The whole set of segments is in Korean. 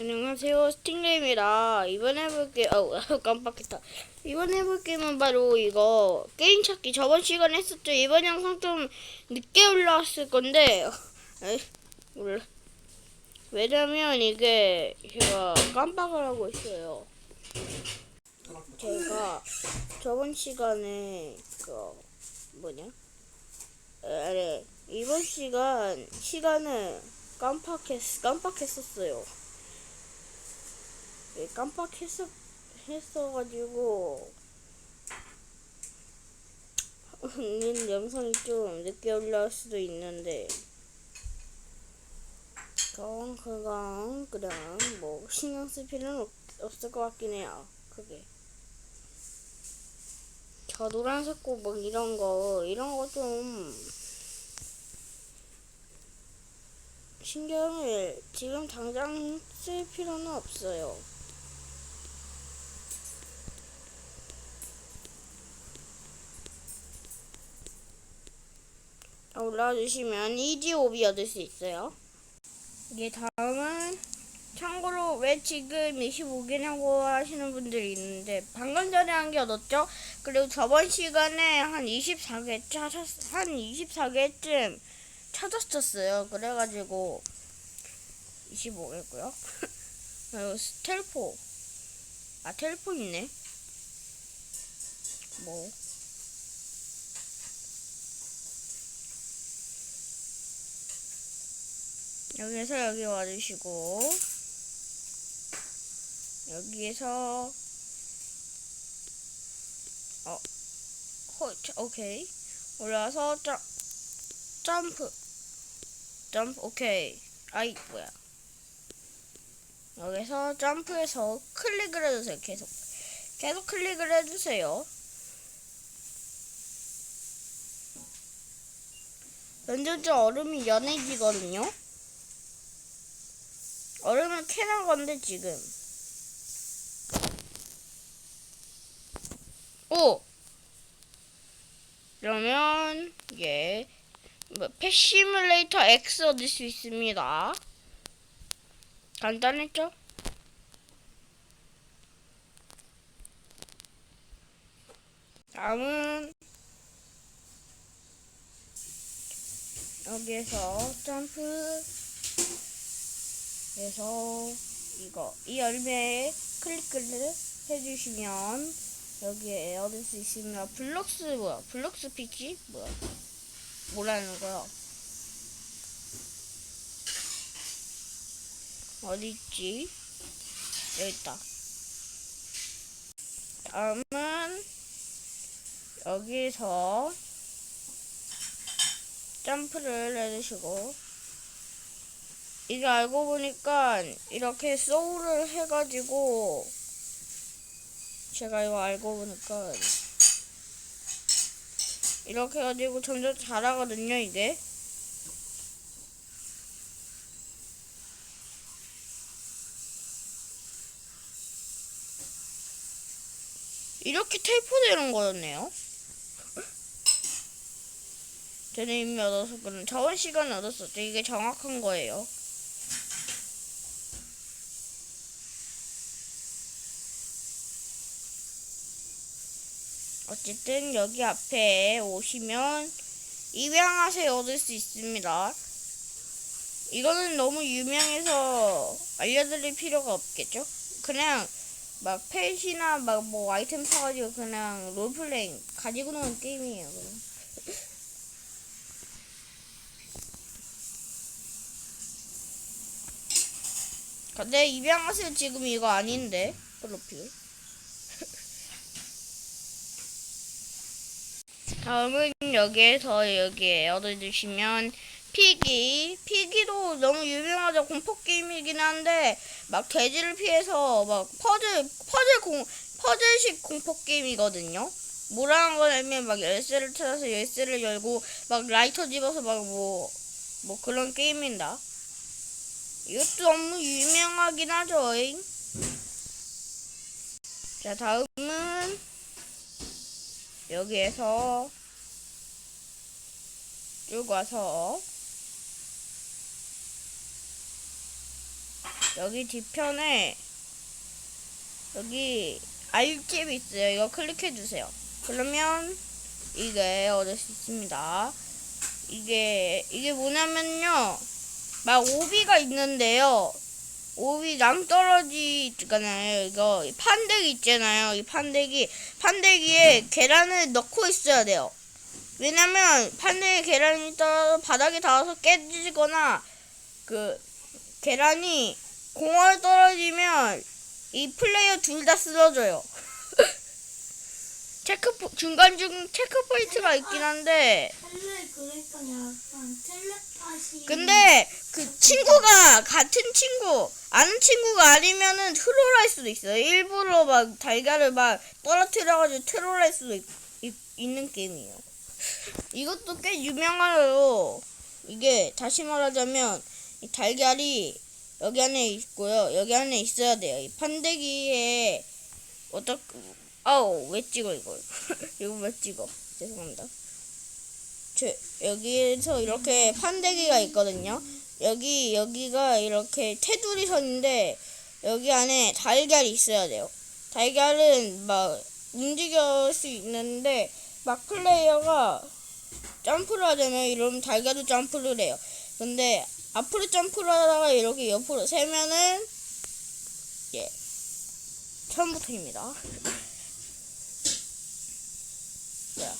안녕하세요 스팅레입니다. 이번에 해볼게 어 깜빡했다. 이번에 해볼 게임은 바로 이거 게임 찾기. 저번 시간에 했었죠. 이번 영상 좀 늦게 올라왔을 건데 에이 몰라. 왜냐면 이게 제가 깜빡을 하고 있어요. 제가 저번 시간에 그 뭐냐? 아니 이번 시간 시간을 깜빡했 깜빡했었어요. 예, 깜빡했어 했어가지고. 는 영상이 좀 늦게 올라올 수도 있는데. 그건 그건 그냥 뭐 신경 쓸 필요는 없, 없을 것 같긴 해요 그게. 저 노란색 꼬막 이런 거 이런 거 좀 신경을 지금 당장 쓸 필요는 없어요. 올라주시면 이지오비 얻을 수 있어요. 이게 다음은 참고로 왜 지금 25개냐고 하시는 분들이 있는데 방금 전에 한개 얻었죠? 그리고 저번 시간에 한 24개 찾았 한 24개쯤 찾았었어요. 그래가지고 25개고요. 그리고 스텔포 아 텔포 있네. 뭐 여기서 여기 와주시고 여기에서 어 호, 오케이. 올라와서 점, 점프. 점프 오케이. 아이 뭐야. 여기서 점프해서 클릭을 해주세요 계속. 계속 클릭을 해주세요. 좀 얼음이 연해지거든요 얼음을 캐는 건데 지금. 오! 그러면 예 뭐, 패시뮬레이터 X 얻을 수 있습니다. 간단했죠? 다음은 여기에서 점프 그래서 이거 이 열매에 클릭을 해주시면 여기에 얻을 수 있습니다. 블록스 뭐야? 블록스 피치 뭐야? 뭐라는 거야? 어디 있지? 여기 있다. 다음은 여기서 점프를 해주시고 이게 알고 보니까 이렇게 소울을 해가지고 제가 이거 알고 보니까 이렇게 해가지고 점점 자라거든요 이게 이렇게 텔포되는 거였네요. 저는 이미 얻어서 그런 저번 시간에 얻었었죠 이게 정확한 거예요 어쨌든 여기 앞에 오시면 입양하세 얻을 수 있습니다. 이거는 너무 유명해서 알려드릴 필요가 없겠죠? 그냥 막 펫이나 막 뭐 아이템 사가지고 그냥 롤플레잉 가지고 노는 게임이에요. 그럼. 근데 입양하세요 지금 이거 아닌데 프로필. 다음은 여기에서 여기에 얻어주시면 피기 피기도 너무 유명하죠 공포 게임이긴 한데 막 돼지를 피해서 막 퍼즐 퍼즐 공 퍼즐식 공포 게임이거든요. 뭐라는 거냐면 막 열쇠를 찾아서 열쇠를 열고 막 라이터 집어서 막 뭐뭐 그런 게임입니다. 이것도 너무 유명하긴 하죠. 잉? 자 다음은 여기에서 쭉 와서 여기 뒤편에 여기 알집이 있어요. 이거 클릭해 주세요. 그러면 이게 얻을 수 있습니다. 이게 이게 뭐냐면요. 막 오비가 있는데요. 오비 낭떠러지 있잖아요. 이거 이 판대기 있잖아요. 이 판대기 판대기에 계란을 넣고 있어야 돼요. 왜냐면 판대기 계란이 떨어져 바닥에 닿아서 깨지거나 그 계란이 공원에 떨어지면 이 플레이어 둘 다 쓰러져요. 체크 포, 중간 중 체크 포인트가 있긴 한데. 근데 그 친구가 같은 친구 아는 친구가 아니면은 트롤 할 수도 있어요. 일부러 막 달걀을 막 떨어뜨려가지고 트롤 할 수도 있, 있, 있는 게임이에요. 이것도 꽤 유명해요. 이게 다시 말하자면 이 달걀이 여기 안에 있고요. 여기 안에 있어야 돼요. 이 판대기에 어떻게 아우 왜 찍어 이걸 이거 왜 찍어 죄송합니다. 저 여기에서 이렇게 판대기가 있거든요. 여기 여기가 이렇게 테두리 선인데 여기 안에 달걀이 있어야 돼요. 달걀은 막 움직일 수 있는데 막 플레이어가 점프를 하잖아요. 이러면 달걀도 점프를 해요. 근데 앞으로 점프를 하다가 이렇게 옆으로 세면은 예 처음부터입니다. 자,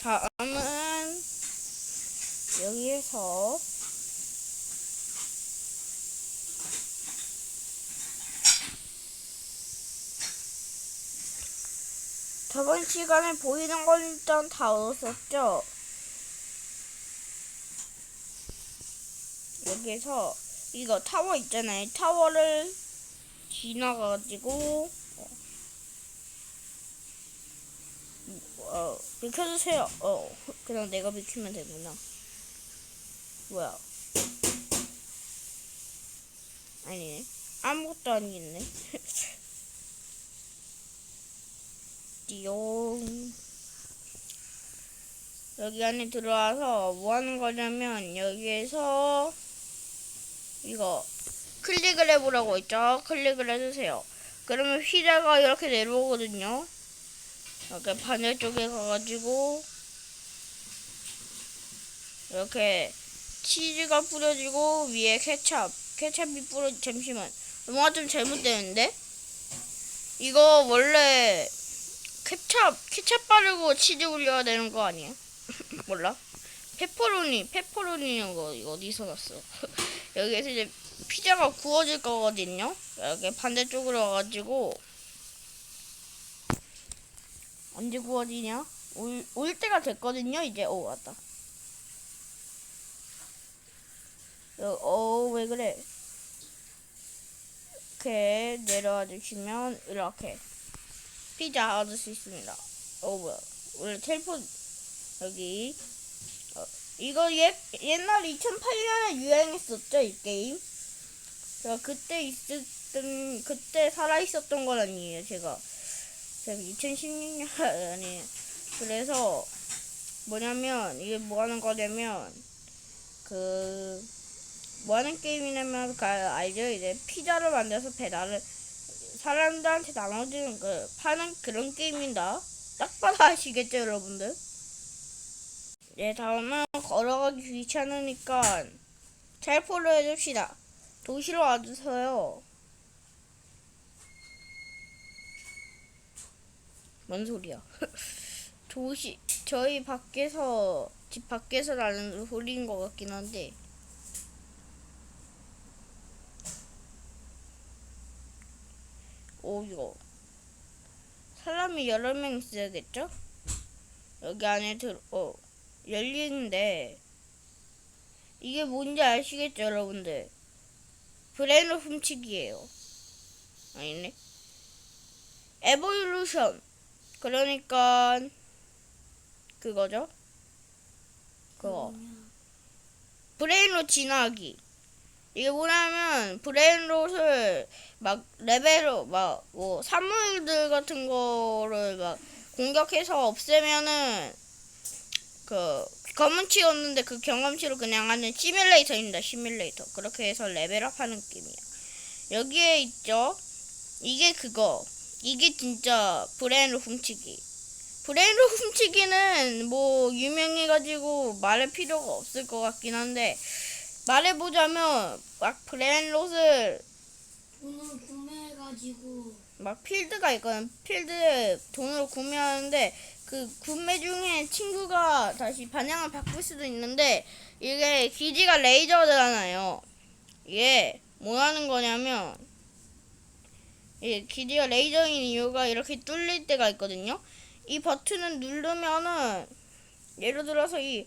다음은 여기에서 저번 시간에 보이는 건 일단 다 얻었었죠. 여기에서 이거 타워 있잖아요. 타워를 지나가가지고 어, 비켜주세요. 어, 그냥 내가 비키면 되구나. 뭐야? 아니네. 아무것도 아니겠네. 띠용. 여기 안에 들어와서 뭐 하는 거냐면, 여기에서, 이거, 클릭을 해보라고 했죠? 클릭을 해주세요. 그러면 휘자가 이렇게 내려오거든요. 이렇게 반대쪽에 가가지고 이렇게 치즈가 뿌려지고 위에 케찹 케찹이 뿌려 잠시만 뭔가 좀 잘못되는데 이거 원래 케찹 케찹 바르고 치즈 올려야 되는 거 아니야? 몰라 페퍼로니 페퍼로니 거 어디서 났어 여기에서 이제 피자가 구워질 거거든요 이렇게 반대쪽으로 와가지고 언제 구워지냐? 올, 올 때가 됐거든요. 이제 오 왔다. 어왜 그래? 이렇게 내려와 주시면 이렇게 피자 얻을 수 있습니다. 어 뭐야? 원래 텔폰 여기 어, 이거 옛 옛날 2008년에 유행했었죠 이 게임. 제가 그때 있었던 그때 살아 있었던 건 아니에요 제가. 제가 2016년에 그래서 뭐냐면 이게 뭐 하는 거냐면 그 뭐 하는 게임이냐면 그 알죠 이제 피자를 만들어서 배달을 사람들한테 나눠주는 그 파는 그런 게임입니다. 딱 봐도 아시겠죠 여러분들? 네 다음은 걸어가기 귀찮으니까 텔포를 해줍시다. 도시로 와주세요. 뭔 소리야? 도시 저희 밖에서 집 밖에서 나는 소리인 것 같긴 한데 오 이거 사람이 여러 명 있어야겠죠? 여기 안에 들어 열리는데 이게 뭔지 아시겠죠 여러분들? 브레인을 훔치기예요. 아니네. 에볼루션 그러니까 그거죠. 그거 브레인로 진화하기. 이게 뭐냐면 브레인롯을 막 레벨로 막 뭐 사물들 같은 거를 막 공격해서 없애면은 그 검은치 였는데 그 경험치로 그냥 하는 시뮬레이터입니다. 시뮬레이터. 그렇게 해서 레벨업 하는 게임이야. 여기에 있죠. 이게 그거. 이게 진짜 브레인로 훔치기. 브레인로 훔치기는 뭐 유명해가지고 말할 필요가 없을 것 같긴 한데 말해보자면 막 브레인롯을 돈을 구매해가지고 막 필드가 있거든. 필드 돈으로 구매하는데 그 구매 중에 친구가 다시 반향을 바꿀 수도 있는데 이게 기지가 레이저잖아요. 이게 뭐 하는 거냐면 이 기지가 레이저인 이유가 이렇게 뚫릴 때가 있거든요. 이 버튼을 누르면은 예를 들어서 이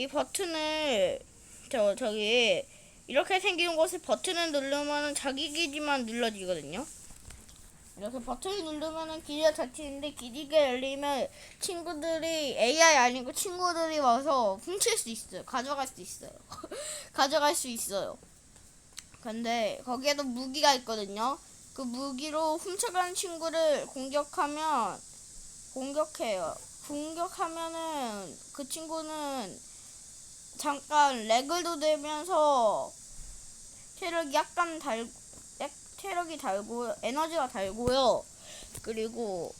이 버튼을 저 저기 이렇게 생긴 곳에 버튼을 누르면은 자기 기지만 눌러지거든요. 이렇게 버튼을 누르면은 기지가 닫히는데 기지가 열리면 친구들이 AI 아니고 친구들이 와서 훔칠 수 있어요. 가져갈 수 있어요. 가져갈 수 있어요. 근데 거기에도 무기가 있거든요. 그 무기로 훔쳐가는 친구를 공격하면 공격해요. 공격하면은 그 친구는 잠깐 렉을 도되면서 체력이 약간 달 약- 체력이 달고 에너지가 달고요. 그리고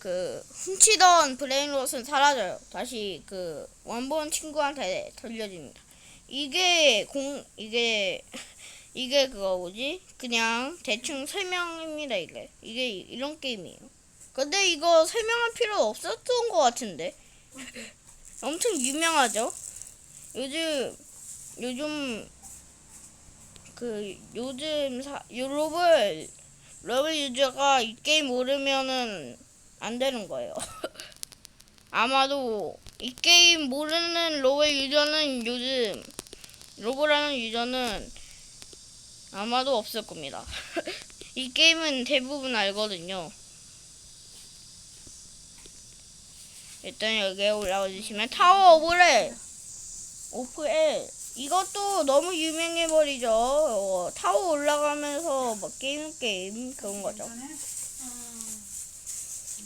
그 훔치던 브레인롯은 사라져요. 다시 그 원본 친구한테 돌려줍니다. 이게 공 이게 이게 그거 뭐지? 그냥 대충 설명입니다. 이게 이게 이런 게임이에요. 근데 이거 설명할 필요 없었던 것 같은데 엄청 유명하죠? 요즘 요즘 그 요즘 사, 요 로블 로블 유저가 이 게임 모르면은 안 되는 거예요. 아마도 이 게임 모르는 로블 유저는 요즘 로블하는 유저는 아마도 없을 겁니다. 이 게임은 대부분 알거든요. 일단 여기에 올라와 주시면 타워 오브레 오프엘 이것도 너무 유명해 버리죠. 어, 타워 올라가면서 뭐 게임 게임 그런 거죠. 아,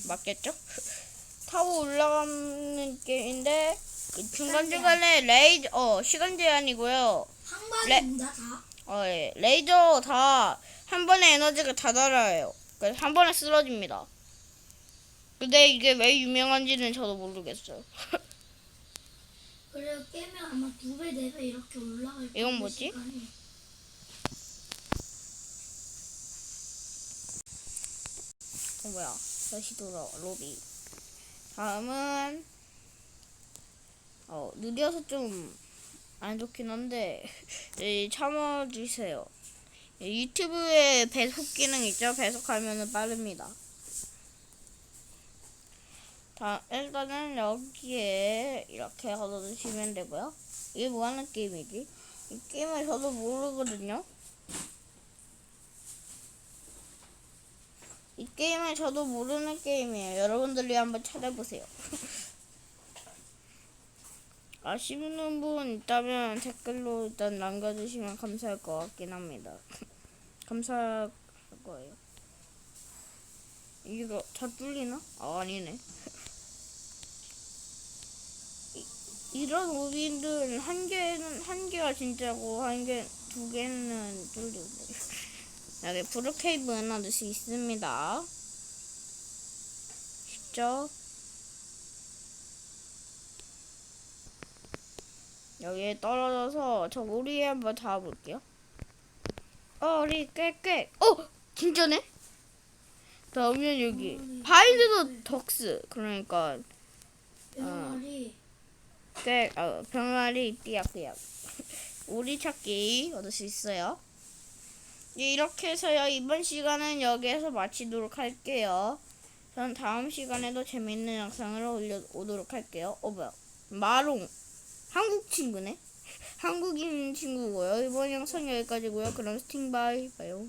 맞겠죠? 타워 올라가는 게임인데 그 중간 중간에 레이저 어 시간 제한이고요. 항만입니다 다. 어 예. 레이저 다 한 번에 에너지가 다 달아요. 그래서 한 번에 쓰러집니다. 근데 이게 왜 유명한지는 저도 모르겠어요. 그리고 깨면 아마 두 배, 네 배 이렇게 올라갈 이건 거예요, 뭐지? 시간이. 어 뭐야? 다시 돌아와 로비. 다음은 어 느려서 좀 안 좋긴 한데 예, 참아주세요. 예, 유튜브에 배속 기능 있죠? 배속하면은 빠릅니다. 다 일단은 여기에 이렇게 얻어주시면 되고요. 이게 뭐 하는 게임이지? 이 게임을 저도 모르거든요. 이 게임은 저도 모르는 게임이에요. 여러분들이 한번 찾아보세요. 아시는 분 있다면 댓글로 일단 남겨주시면 감사할 것 같긴 합니다. 감사할 거예요. 이거 다 뚫리나? 아, 아니네. 이, 이런 오빈들 한 개는 한 개가 진짜고 한 개 두 개는 뚫리고. 여기 브루케이브 수 있습니다. 쉽죠? 여기에 떨어져서 저 오리에 한번 닿아볼게요. 어, 오리 꽥꽥. 어, 진짜네? 다음엔 여기 바이드도 덕스. 그러니까 꽥, 어, 병아리 삐약삐약. 오리 찾기 얻을 수 있어요. 예, 이렇게 해서요. 이번 시간은 여기에서 마치도록 할게요. 전 다음 시간에도 재밌는 영상을 올려오도록 할게요. 어, 뭐야. 마롱. 한국 친구네? 한국인 친구고요. 이번 영상 여기까지고요. 그럼 스팅바이 봐요.